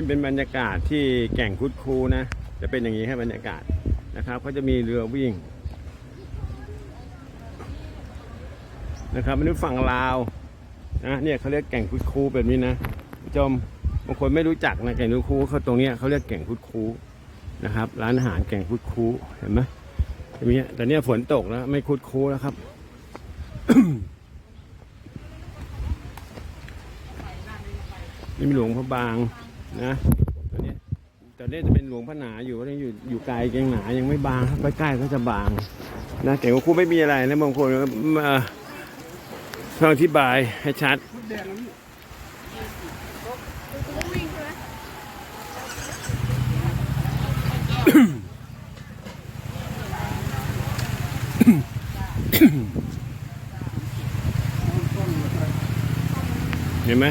นี่เป็นบรรยากาศที่แก่งคุดคูนะ จะเป็นอย่างนี้ครับบรรยากาศนะครับเขาจะมีเรือวิ่งนะครับมันนี่ฝั่งลาวนะเนี่ยเขาเรียกแก่งคุดคูแบบนี้นะผู้ชมบางคนไม่รู้จักนะแก่งคุดคูเขาตรงนี้เขาเรียกแก่งคุดคูนะครับ ร้านอาหารแก่งคุดคูเห็นไหมตรงนี้แต่เนี่ยฝนตกแล้วไม่คุดคูแล้วครับนี่มีหลวงพระบาง นะตอนนี้ตอนนี้จะเป็นหลวงพระหนาอยู่ก็ยังอยู่อยู่ไกลยังหนายังไม่บางครับใกล้ๆก็จะบางนะแต่ว่าครูไม่มีอะไรนะบางคนมาต้องอธิบายให้ชัดเห็นไหม